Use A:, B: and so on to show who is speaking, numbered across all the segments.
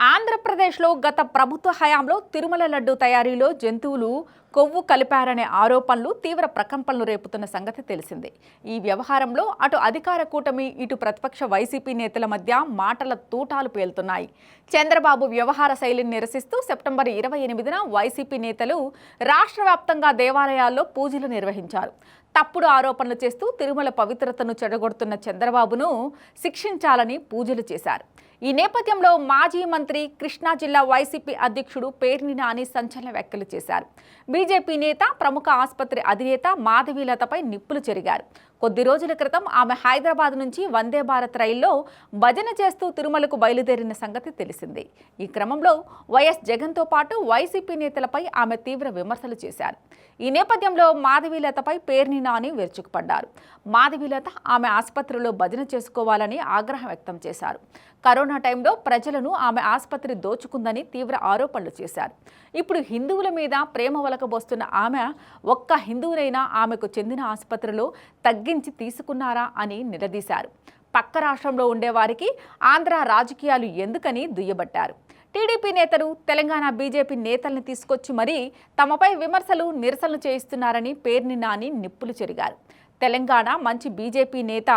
A: ఆంధ్రప్రదేశ్లో గత ప్రభుత్వ హయాంలో తిరుమల లడ్డు తయారీలో జంతువులు కొవ్వు కలిపారనే ఆరోపణలు తీవ్ర ప్రకంపనలు రేపుతున్న సంగతి తెలిసిందే. ఈ వ్యవహారంలో అటు అధికార కూటమి ఇటు ప్రతిపక్ష వైసీపీ నేతల మధ్య మాటల తూటాలు పేలుతున్నాయి. చంద్రబాబు వ్యవహార శైలిని నిరసిస్తూ సెప్టెంబర్ ఇరవై ఎనిమిదిన వైసీపీ నేతలు రాష్ట్ర వ్యాప్తంగా దేవాలయాల్లో పూజలు నిర్వహించారు. తప్పుడు ఆరోపణలు చేస్తూ తిరుమల పవిత్రతను చెడగొడుతున్న చంద్రబాబును శిక్షించాలని పూజలు చేశారు. ఈ నేపథ్యంలో మాజీ మంత్రి కృష్ణా జిల్లా వైసీపీ అధ్యక్షుడు పేర్ని నాని సంచలన వ్యాఖ్యలు చేశారు. బీజేపీ నేత ప్రముఖ ఆసుపత్రి అధినేత మాధవీలతపై నిప్పులు చెరిగారు. కొద్ది రోజుల క్రితం ఆమె హైదరాబాద్ నుంచి వందే భారత్ రైల్లో భజన చేస్తూ తిరుమలకు బయలుదేరిన సంగతి తెలిసిందే. ఈ క్రమంలో వైఎస్ జగన్తో పాటు వైసీపీ నేతలపై ఆమె తీవ్ర విమర్శలు చేశారు. ఈ నేపథ్యంలో మాధవీలతపై పేర్ని నాని విరుచుకుపడ్డారు. మాధవీలత ఆమె ఆసుపత్రిలో భజన చేసుకోవాలని ఆగ్రహం వ్యక్తం చేశారు. కరోనా టైంలో ప్రజలను ఆమె ఆసుపత్రి దోచుకుందని తీవ్ర ఆరోపణలు చేశారు. ఇప్పుడు హిందువుల మీద ప్రేమ వలకబోస్తున్న ఆమె ఒక్క హిందువునైనా ఆమెకు చెందిన ఆసుపత్రిలో తగ్గించి తీసుకున్నారా అని నిలదీశారు. పక్క రాష్ట్రంలో ఉండేవారికి ఆంధ్ర రాజకీయాలు ఎందుకని దుయ్యబట్టారు? టీడీపీ నేతలు తెలంగాణ బీజేపీ నేతల్ని తీసుకొచ్చి మరీ తమపై విమర్శలు నిరసనలు చేయిస్తున్నారని పేర్ని నాని నిప్పులు చెరిగారు. తెలంగాణ మంచి బీజేపీ నేత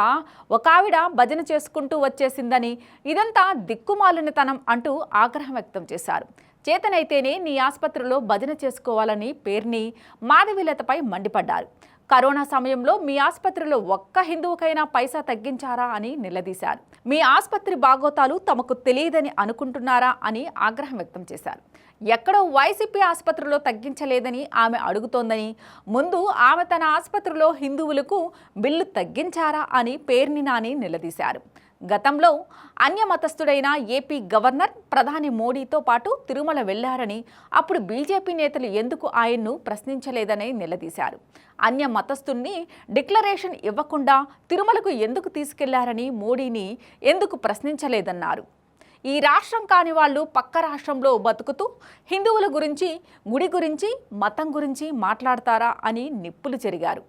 A: ఒక ఆవిడ భజన చేసుకుంటూ వచ్చేసిందని ఇదంతా దిక్కుమాలినతనం అంటూ ఆగ్రహం వ్యక్తం చేశారు. చేతనైతేనే నీ ఆసుపత్రిలో భజన చేసుకోవాలని పేర్ని మాధవీలతపై మండిపడ్డారు. కరోనా సమయంలో మీ ఆసుపత్రిలో ఒక్క హిందువుకైనా పైసా తగ్గించారా అని నిలదీశారు. మీ ఆసుపత్రి బాగోతాలు తమకు తెలియదని అనుకుంటున్నారా అని ఆగ్రహం వ్యక్తం చేశారు. ఎక్కడో వైసీపీ ఆసుపత్రిలో తగ్గించలేదని ఆమె అడుగుతోందని. ముందు ఆమె తన ఆసుపత్రిలో హిందువులకు బిల్లు తగ్గించారా అని పేర్ని నాని నిలదీశారు. గతంలో అన్యమతస్థుడైన ఏపీ గవర్నర్ ప్రధాని మోడీతో పాటు తిరుమల వెళ్ళారని అప్పుడు బీజేపీ నేతలు ఎందుకు ఆయన్ను ప్రశ్నించలేదని నిలదీశారు. అన్య మతస్థుణ్ణి డిక్లరేషన్ ఇవ్వకుండా తిరుమలకు ఎందుకు తీసుకెళ్ళారని మోడీని ఎందుకు ప్రశ్నించలేదన్నారు. ఈ రాష్ట్రం కాని వాళ్ళు పక్క రాష్ట్రంలో బతుకుతూ హిందువుల గురించి గుడి గురించి మతం గురించి మాట్లాడతారా అని నిప్పులు చెరిగారు.